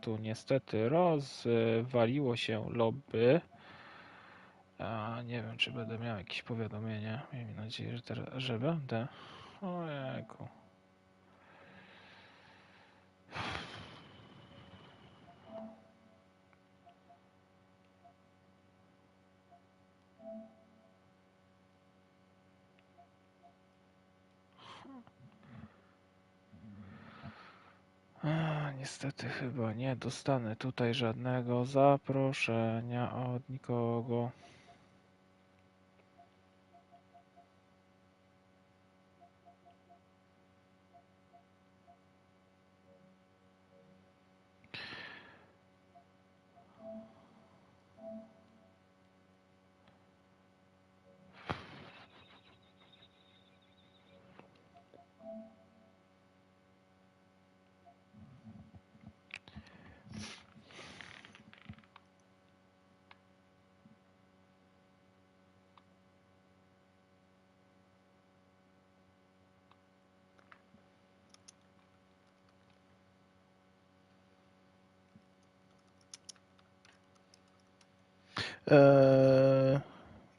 tu niestety rozwaliło się lobby. A nie wiem, czy będę miał jakieś powiadomienie. Miejmy nadzieję, że, teraz, że będę. Ojejku. Niestety chyba nie dostanę tutaj żadnego zaproszenia od nikogo.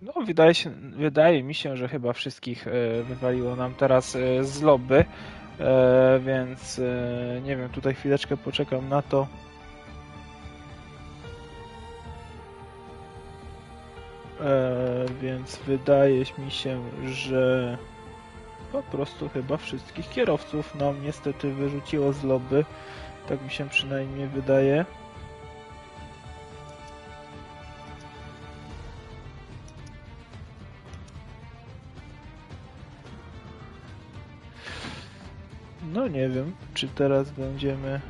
No, wydaje, się, wydaje mi się, że chyba wszystkich e, wywaliło nam teraz e, z lobby, e, więc e, nie wiem, tutaj chwileczkę poczekam na to. E, Więc wydaje mi się, że po prostu chyba wszystkich kierowców nam niestety wyrzuciło z lobby. Tak mi się przynajmniej wydaje. No nie wiem, czy teraz będziemy.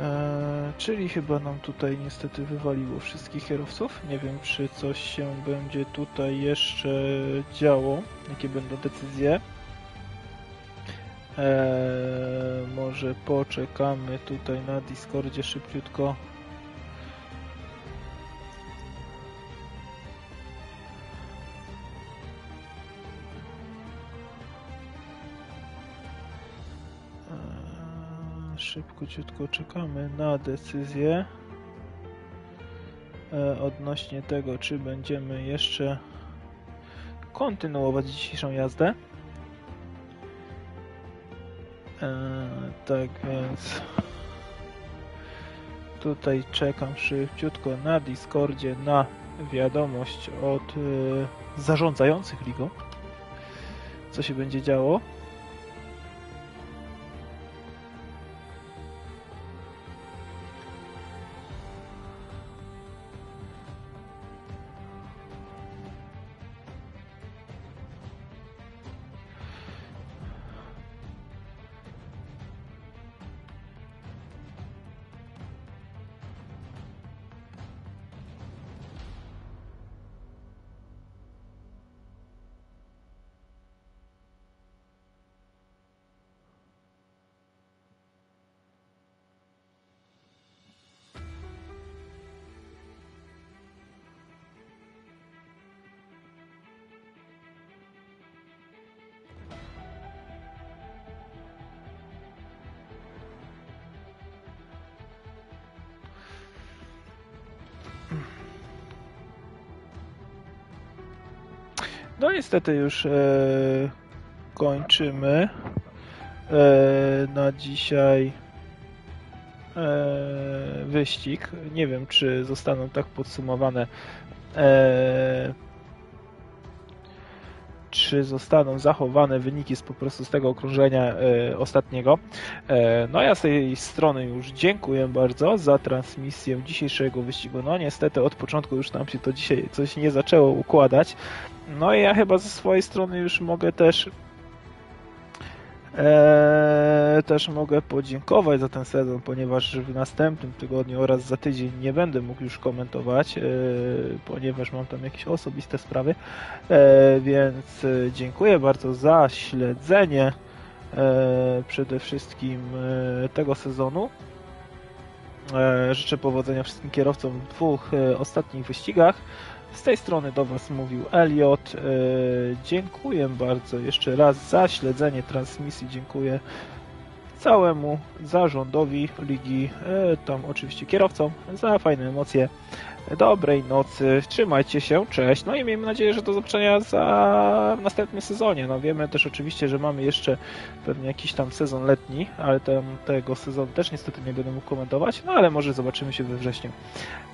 Eee, czyli chyba nam tutaj niestety wywaliło wszystkich kierowców. Nie wiem, czy coś się będzie tutaj jeszcze działo, jakie będą decyzje. Eee, może poczekamy tutaj na Discordzie szybciutko. Eee, Szybciutko czekamy na decyzję e, odnośnie tego, czy będziemy jeszcze kontynuować dzisiejszą jazdę. Eee, tak więc tutaj czekam szybciutko na Discordzie na wiadomość od e, zarządzających ligą, co się będzie działo. No niestety już e, kończymy e, na dzisiaj e, wyścig. Nie wiem, czy zostaną tak podsumowane e, czy zostaną zachowane wyniki z po prostu z tego okrążenia e, ostatniego. E, no ja z tej strony już dziękuję bardzo za transmisję dzisiejszego wyścigu. No niestety od początku już nam się to dzisiaj coś nie zaczęło układać. No i ja chyba ze swojej strony już mogę też Eee, też mogę podziękować za ten sezon, ponieważ w następnym tygodniu oraz za tydzień nie będę mógł już komentować, eee, ponieważ mam tam jakieś osobiste sprawy. Eee, więc e, dziękuję bardzo za śledzenie e, przede wszystkim e, tego sezonu. E, życzę powodzenia wszystkim kierowcom w dwóch e, ostatnich wyścigach. Z tej strony do Was mówił Elliot. E, dziękuję bardzo jeszcze raz za śledzenie transmisji. Dziękuję całemu zarządowi ligi, e, tam oczywiście kierowcom za fajne emocje. Dobrej nocy, trzymajcie się, cześć. No i miejmy nadzieję, że do zobaczenia za w następnym sezonie. No wiemy też oczywiście, że mamy jeszcze pewnie jakiś tam sezon letni, ale tam, tego sezonu też niestety nie będę mógł komentować, no ale może zobaczymy się we wrześniu.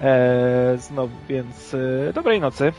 Eee, znowu, więc e, dobrej nocy.